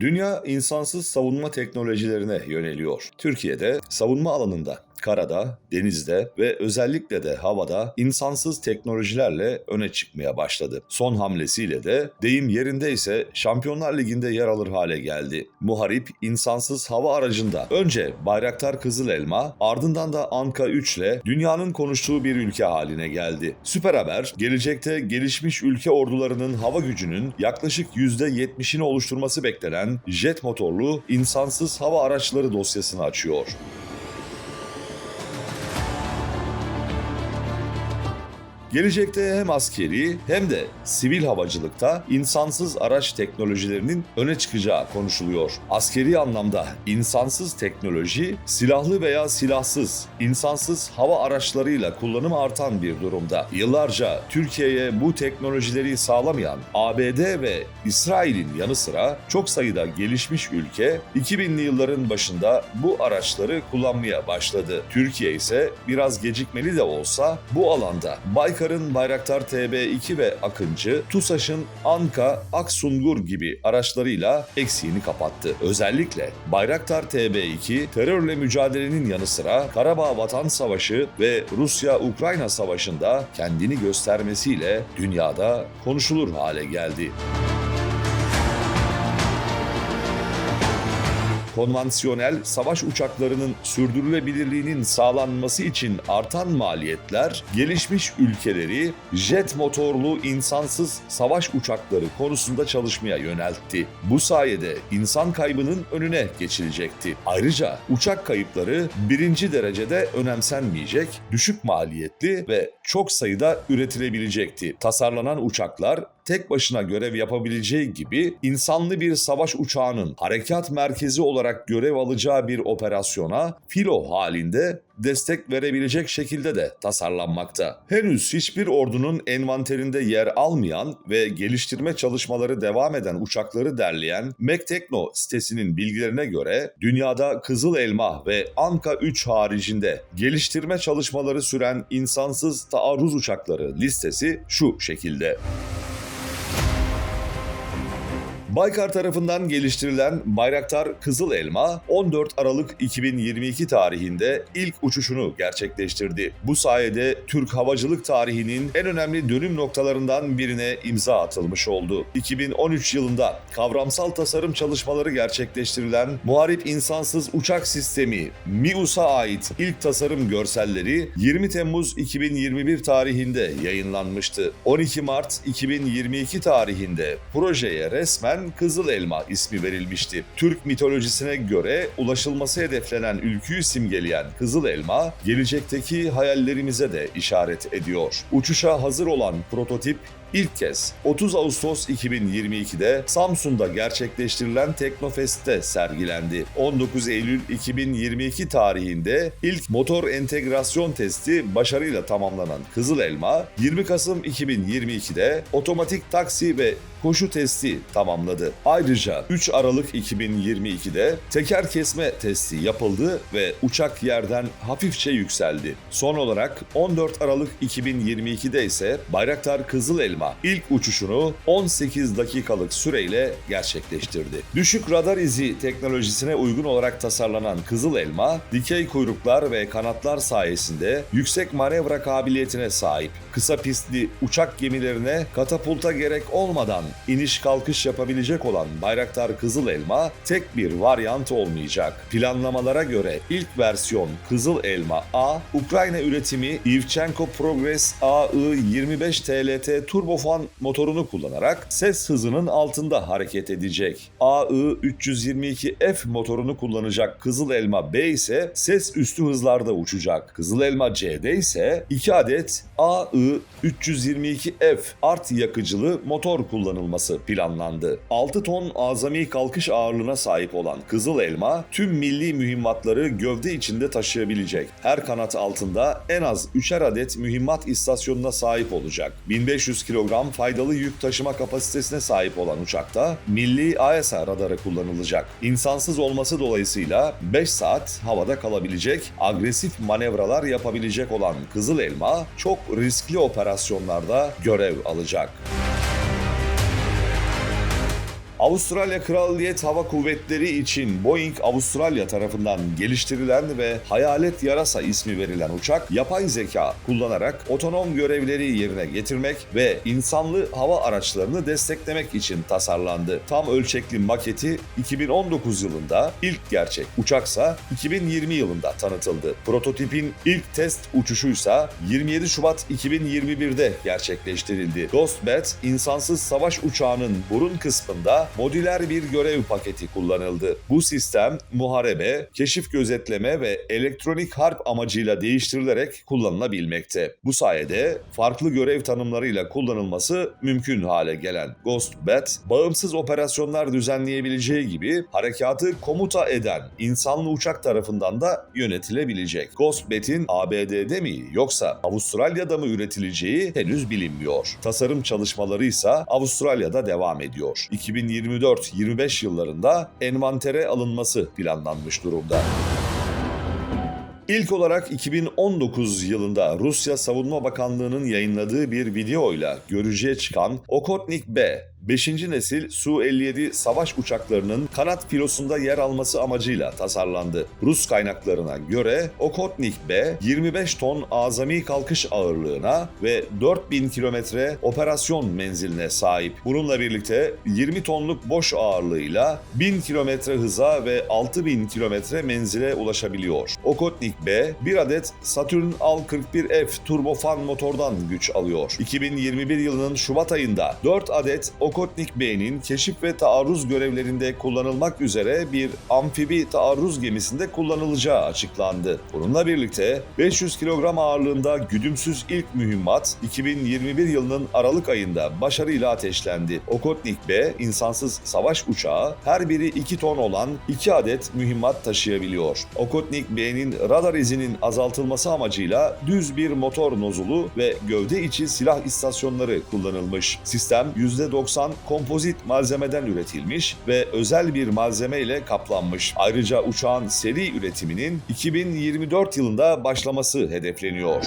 Dünya insansız savunma teknolojilerine yöneliyor. Türkiye'de savunma alanında karada, denizde ve özellikle de havada insansız teknolojilerle öne çıkmaya başladı. Son hamlesiyle de deyim yerinde ise Şampiyonlar Ligi'nde yer alır hale geldi. Muharip insansız hava aracında önce Bayraktar Kızıl Elma ardından da Anka 3 ile dünyanın konuştuğu bir ülke haline geldi. Süper Haber gelecekte gelişmiş ülke ordularının hava gücünün yaklaşık %70'ini oluşturması beklenen jet motorlu insansız hava araçları dosyasını açıyor. Gelecekte hem askeri hem de sivil havacılıkta insansız araç teknolojilerinin öne çıkacağı konuşuluyor. Askeri anlamda insansız teknoloji silahlı veya silahsız insansız hava araçlarıyla kullanım artan bir durumda. Yıllarca Türkiye'ye bu teknolojileri sağlamayan ABD ve İsrail'in yanı sıra çok sayıda gelişmiş ülke 2000'li yılların başında bu araçları kullanmaya başladı. Türkiye ise biraz gecikmeli de olsa bu alanda Baykar'ın Bayraktar TB2 ve Akıncı, TUSAŞ'ın Anka, Aksungur gibi araçlarıyla eksiğini kapattı. Özellikle Bayraktar TB2 terörle mücadelenin yanı sıra Karabağ Vatan Savaşı ve Rusya-Ukrayna Savaşı'nda kendini göstermesiyle dünyada konuşulur hale geldi. Konvansiyonel savaş uçaklarının sürdürülebilirliğinin sağlanması için artan maliyetler gelişmiş ülkeleri jet motorlu insansız savaş uçakları konusunda çalışmaya yöneltti. Bu sayede insan kaybının önüne geçilecekti. Ayrıca uçak kayıpları birinci derecede önemsenmeyecek, düşük maliyetli ve çok sayıda üretilebilecekti. Tasarlanan uçaklar tek başına görev yapabileceği gibi insanlı bir savaş uçağının harekat merkezi olarak görev alacağı bir operasyona filo halinde destek verebilecek şekilde de tasarlanmakta. Henüz hiçbir ordunun envanterinde yer almayan ve geliştirme çalışmaları devam eden uçakları derleyen MacTechno sitesinin bilgilerine göre dünyada Kızıl Elma ve Anka 3 haricinde geliştirme çalışmaları süren insansız taarruz uçakları listesi şu şekilde. Baykar tarafından geliştirilen Bayraktar Kızıl Elma 14 Aralık 2022 tarihinde ilk uçuşunu gerçekleştirdi. Bu sayede Türk havacılık tarihinin en önemli dönüm noktalarından birine imza atılmış oldu. 2013 yılında kavramsal tasarım çalışmaları gerçekleştirilen Muharip İnsansız Uçak Sistemi MİUS'a ait ilk tasarım görselleri 20 Temmuz 2021 tarihinde yayınlanmıştı. 12 Mart 2022 tarihinde projeye resmen Kızıl Elma ismi verilmişti. Türk mitolojisine göre ulaşılması hedeflenen ülküyü simgeleyen Kızıl Elma, gelecekteki hayallerimize de işaret ediyor. Uçuşa hazır olan prototip İlk kez 30 Ağustos 2022'de Samsun'da gerçekleştirilen Teknofest'te sergilendi. 19 Eylül 2022 tarihinde ilk motor entegrasyon testi başarıyla tamamlanan Kızıl Elma, 20 Kasım 2022'de otomatik taksi ve koşu testi tamamladı. Ayrıca 3 Aralık 2022'de teker kesme testi yapıldı ve uçak yerden hafifçe yükseldi. Son olarak 14 Aralık 2022'de ise Bayraktar Kızıl Elma ilk uçuşunu 18 dakikalık süreyle gerçekleştirdi. Düşük radar izi teknolojisine uygun olarak tasarlanan Kızıl Elma, dikey kuyruklar ve kanatlar sayesinde yüksek manevra kabiliyetine sahip. Kısa pistli uçak gemilerine katapulta gerek olmadan iniş kalkış yapabilecek olan Bayraktar Kızıl Elma tek bir varyant olmayacak. Planlamalara göre ilk versiyon Kızıl Elma A, Ukrayna üretimi Ivchenko Progress AI-25 TLT turbofan motorunu kullanarak ses hızının altında hareket edecek. AI-322F motorunu kullanacak Kızıl Elma B ise ses üstü hızlarda uçacak. Kızıl Elma C'de ise 2 adet AI-322F art yakıcılı motor kullanılması planlandı. 6 ton azami kalkış ağırlığına sahip olan Kızıl Elma tüm milli mühimmatları gövde içinde taşıyabilecek. Her kanat altında en az 3'er adet mühimmat istasyonuna sahip olacak. 1500 kilogram faydalı yük taşıma kapasitesine sahip olan uçakta milli AESA radarı kullanılacak. İnsansız olması dolayısıyla 5 saat havada kalabilecek, agresif manevralar yapabilecek olan Kızıl Elma çok riskli operasyonlarda görev alacak. Avustralya Kraliyet Hava Kuvvetleri için Boeing Avustralya tarafından geliştirilen ve Hayalet Yarasa ismi verilen uçak, yapay zeka kullanarak otonom görevleri yerine getirmek ve insanlı hava araçlarını desteklemek için tasarlandı. Tam ölçekli maketi 2019 yılında, ilk gerçek uçaksa 2020 yılında tanıtıldı. Prototipin ilk test uçuşuysa 27 Şubat 2021'de gerçekleştirildi. Ghostbat, insansız savaş uçağının burun kısmında modüler bir görev paketi kullanıldı. Bu sistem muharebe, keşif gözetleme ve elektronik harp amacıyla değiştirilerek kullanılabilmekte. Bu sayede farklı görev tanımlarıyla kullanılması mümkün hale gelen Ghostbat, bağımsız operasyonlar düzenleyebileceği gibi harekatı komuta eden insanlı uçak tarafından da yönetilebilecek. Ghostbat'in ABD'de mi yoksa Avustralya'da mı üretileceği henüz bilinmiyor. Tasarım çalışmaları ise Avustralya'da devam ediyor. 2024-25 yıllarında envantere alınması planlanmış durumda. İlk olarak 2019 yılında Rusya Savunma Bakanlığı'nın yayınladığı bir videoyla görücüye çıkan Okotnik B, 5. nesil Su-57 savaş uçaklarının kanat filosunda yer alması amacıyla tasarlandı. Rus kaynaklarına göre Okotnik B 25 ton azami kalkış ağırlığına ve 4000 kilometre operasyon menziline sahip. Bununla birlikte 20 tonluk boş ağırlığıyla 1000 kilometre hıza ve 6000 kilometre menzile ulaşabiliyor. Okotnik B bir adet Saturn Al-41F turbofan motordan güç alıyor. 2021 yılının Şubat ayında 4 adet Okotnik B'nin keşif ve taarruz görevlerinde kullanılmak üzere bir amfibi taarruz gemisinde kullanılacağı açıklandı. Bununla birlikte 500 kilogram ağırlığında güdümsüz ilk mühimmat 2021 yılının Aralık ayında başarıyla ateşlendi. Okotnik B insansız savaş uçağı her biri 2 ton olan 2 adet mühimmat taşıyabiliyor. Okotnik B'nin radar izinin azaltılması amacıyla düz bir motor nozulu ve gövde içi silah istasyonları kullanılmış. Sistem %90 kompozit malzemeden üretilmiş ve özel bir malzeme ile kaplanmış. Ayrıca uçağın seri üretiminin 2024 yılında başlaması hedefleniyor.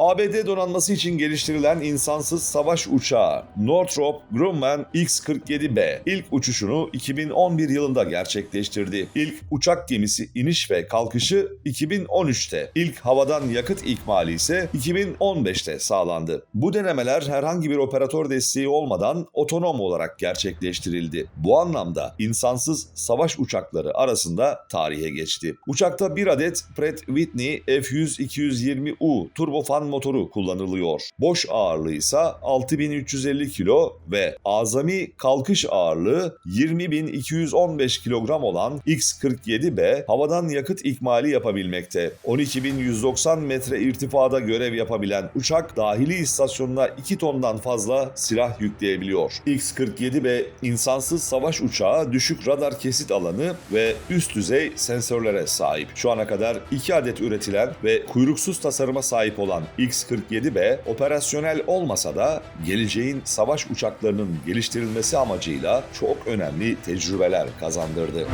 ABD donanması için geliştirilen insansız savaş uçağı Northrop Grumman X-47B ilk uçuşunu 2011 yılında gerçekleştirdi. İlk uçak gemisi iniş ve kalkışı 2013'te, ilk havadan yakıt ikmali ise 2015'te sağlandı. Bu denemeler herhangi bir operatör desteği olmadan otonom olarak gerçekleştirildi. Bu anlamda insansız savaş uçakları arasında tarihe geçti. Uçakta bir adet Pratt Whitney F100-220U turbofan motoru kullanılıyor. Boş ağırlığı ise 6350 kilo ve azami kalkış ağırlığı 20215 kilogram olan X-47B havadan yakıt ikmali yapabilmekte. 12190 metre irtifada görev yapabilen uçak dahili istasyonuna 2 tondan fazla silah yükleyebiliyor. X-47B insansız savaş uçağı düşük radar kesit alanı ve üst düzey sensörlere sahip. Şu ana kadar 2 adet üretilen ve kuyruksuz tasarıma sahip olan X-47B operasyonel olmasa da geleceğin savaş uçaklarının geliştirilmesi amacıyla çok önemli tecrübeler kazandırdı.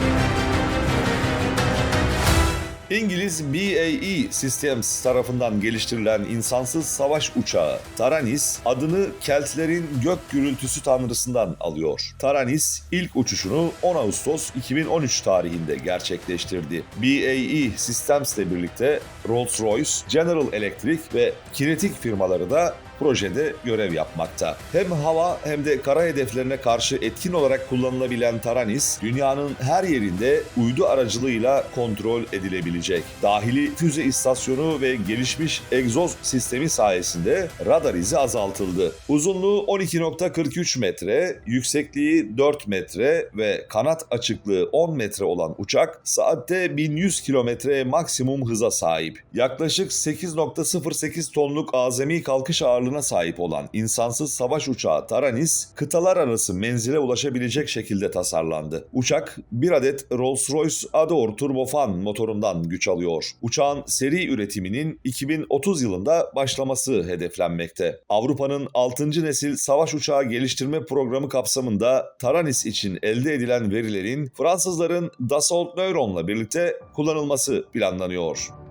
İngiliz BAE Systems tarafından geliştirilen insansız savaş uçağı Taranis adını Keltlerin gök gürültüsü tanrısından alıyor. Taranis ilk uçuşunu 10 Ağustos 2013 tarihinde gerçekleştirdi. BAE Systems ile birlikte Rolls-Royce, General Electric ve Kinetic firmaları da projede görev yapmakta. Hem hava hem de kara hedeflerine karşı etkin olarak kullanılabilen Taranis, dünyanın her yerinde uydu aracılığıyla kontrol edilebilecek. Dahili füze istasyonu ve gelişmiş egzoz sistemi sayesinde radar izi azaltıldı. Uzunluğu 12.43 metre, yüksekliği 4 metre ve kanat açıklığı 10 metre olan uçak saatte 1100 kilometre maksimum hıza sahip. Yaklaşık 8.08 tonluk azami kalkış ağırlığı ağırlığına sahip olan insansız savaş uçağı Taranis, kıtalar arası menzile ulaşabilecek şekilde tasarlandı. Uçak bir adet Rolls-Royce Ador turbofan motorundan güç alıyor. Uçağın seri üretiminin 2030 yılında başlaması hedeflenmekte. Avrupa'nın 6. nesil savaş uçağı geliştirme programı kapsamında Taranis için elde edilen verilerin Fransızların Dassault Neuron'la birlikte kullanılması planlanıyor.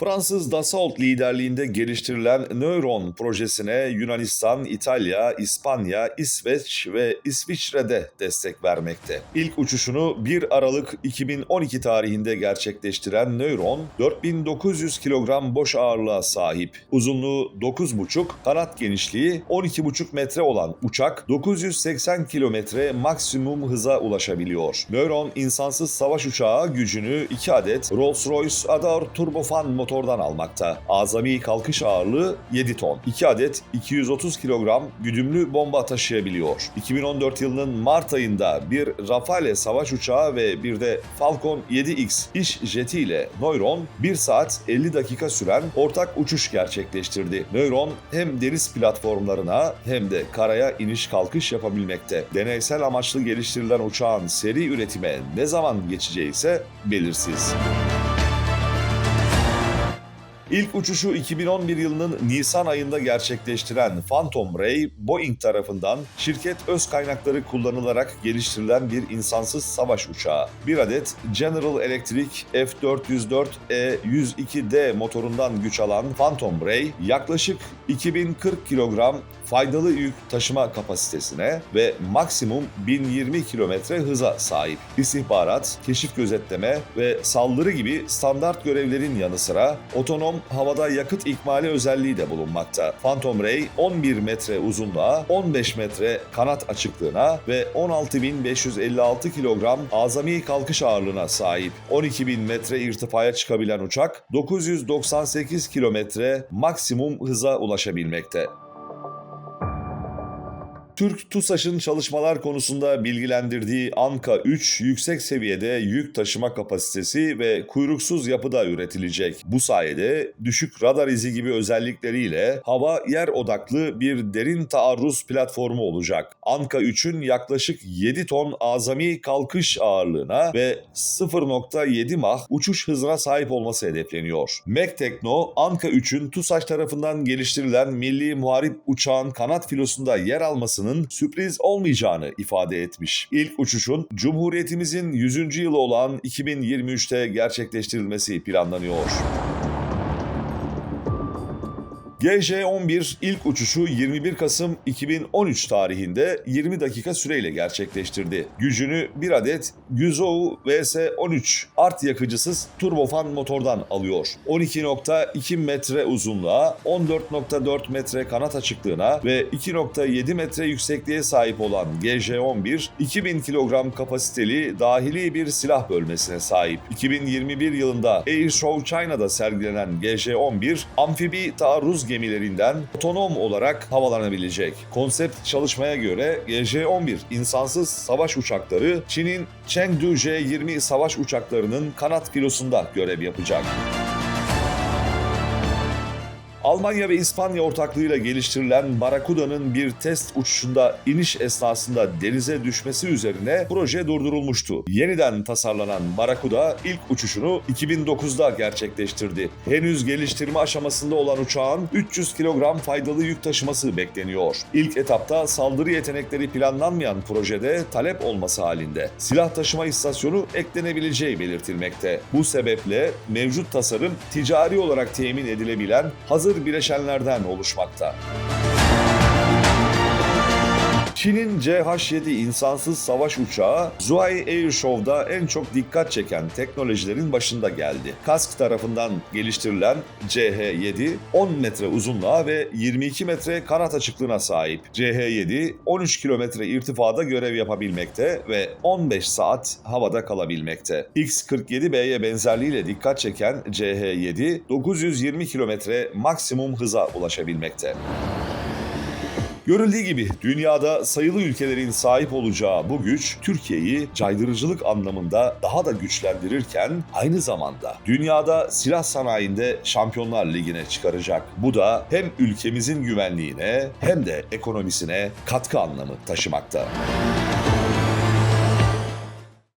Fransız Dassault liderliğinde geliştirilen Neuron projesine Yunanistan, İtalya, İspanya, İsveç ve İsviçre'de destek vermekte. İlk uçuşunu 1 Aralık 2012 tarihinde gerçekleştiren Neuron, 4900 kilogram boş ağırlığa sahip. Uzunluğu 9,5, kanat genişliği 12,5 metre olan uçak 980 kilometre maksimum hıza ulaşabiliyor. Neuron insansız savaş uçağı gücünü 2 adet Rolls-Royce Adar turbofan motordan almakta. Azami kalkış ağırlığı 7 ton. 2 adet 230 kilogram güdümlü bomba taşıyabiliyor. 2014 yılının Mart ayında bir Rafale savaş uçağı ve bir de Falcon 7X iş jeti ile Neuron 1 saat 50 dakika süren ortak uçuş gerçekleştirdi. Neuron hem deniz platformlarına hem de karaya iniş kalkış yapabilmekte. Deneysel amaçlı geliştirilen uçağın seri üretime ne zaman geçeceği ise belirsiz. İlk uçuşu 2011 yılının Nisan ayında gerçekleştiren Phantom Ray, Boeing tarafından şirket öz kaynakları kullanılarak geliştirilen bir insansız savaş uçağı. Bir adet General Electric F404E102D motorundan güç alan Phantom Ray, yaklaşık 2040 kilogram faydalı yük taşıma kapasitesine ve maksimum 1020 kilometre hıza sahip. İstihbarat, keşif gözetleme ve saldırı gibi standart görevlerin yanı sıra otonom havada yakıt ikmali özelliği de bulunmakta. Phantom Ray 11 metre uzunluğa, 15 metre kanat açıklığına ve 16.556 kilogram azami kalkış ağırlığına sahip. 12.000 metre irtifaya çıkabilen uçak 998 kilometre maksimum hıza ulaşabilmekte. Türk TUSAŞ'ın çalışmalar konusunda bilgilendirdiği Anka 3 yüksek seviyede yük taşıma kapasitesi ve kuyruksuz yapıda üretilecek. Bu sayede düşük radar izi gibi özellikleriyle hava yer odaklı bir derin taarruz platformu olacak. Anka 3'ün yaklaşık 7 ton azami kalkış ağırlığına ve 0.7 mah uçuş hızına sahip olması hedefleniyor. Mac Tekno, Anka 3'ün TUSAŞ tarafından geliştirilen milli muharip uçağın kanat filosunda yer almasını sürpriz olmayacağını ifade etmiş. İlk uçuşun Cumhuriyetimizin 100. yılı olan 2023'te gerçekleştirilmesi planlanıyor. GJ-11 ilk uçuşu 21 Kasım 2013 tarihinde 20 dakika süreyle gerçekleştirdi. Gücünü bir adet Güzou VS-13 art yakıcısız turbofan motordan alıyor. 12.2 metre uzunluğa, 14.4 metre kanat açıklığına ve 2.7 metre yüksekliğe sahip olan GJ-11, 2000 kilogram kapasiteli dahili bir silah bölmesine sahip. 2021 yılında Air Show China'da sergilenen GJ-11, amfibi taarruz gemilerinden otonom olarak havalanabilecek. Konsept çalışmaya göre GJ-11 insansız savaş uçakları Çin'in Chengdu J-20 savaş uçaklarının kanat filosunda görev yapacak. Almanya ve İspanya ortaklığıyla geliştirilen Barracuda'nın bir test uçuşunda iniş esnasında denize düşmesi üzerine proje durdurulmuştu. Yeniden tasarlanan Barracuda ilk uçuşunu 2009'da gerçekleştirdi. Henüz geliştirme aşamasında olan uçağın 300 kilogram faydalı yük taşıması bekleniyor. İlk etapta saldırı yetenekleri planlanmayan projede talep olması halinde silah taşıma istasyonu eklenebileceği belirtilmekte. Bu sebeple mevcut tasarım ticari olarak temin edilebilen hazır bileşenlerden oluşmakta. Çin'in CH-7 insansız savaş uçağı Zhuai Air Show'da en çok dikkat çeken teknolojilerin başında geldi. Kask tarafından geliştirilen CH-7 10 metre uzunluğa ve 22 metre kanat açıklığına sahip. CH-7 13 kilometre irtifada görev yapabilmekte ve 15 saat havada kalabilmekte. X-47B'ye benzerliğiyle dikkat çeken CH-7 920 kilometre maksimum hıza ulaşabilmekte. Görüldüğü gibi dünyada sayılı ülkelerin sahip olacağı bu güç Türkiye'yi caydırıcılık anlamında daha da güçlendirirken aynı zamanda dünyada silah sanayinde Şampiyonlar Ligi'ne çıkaracak. Bu da hem ülkemizin güvenliğine hem de ekonomisine katkı anlamı taşımakta.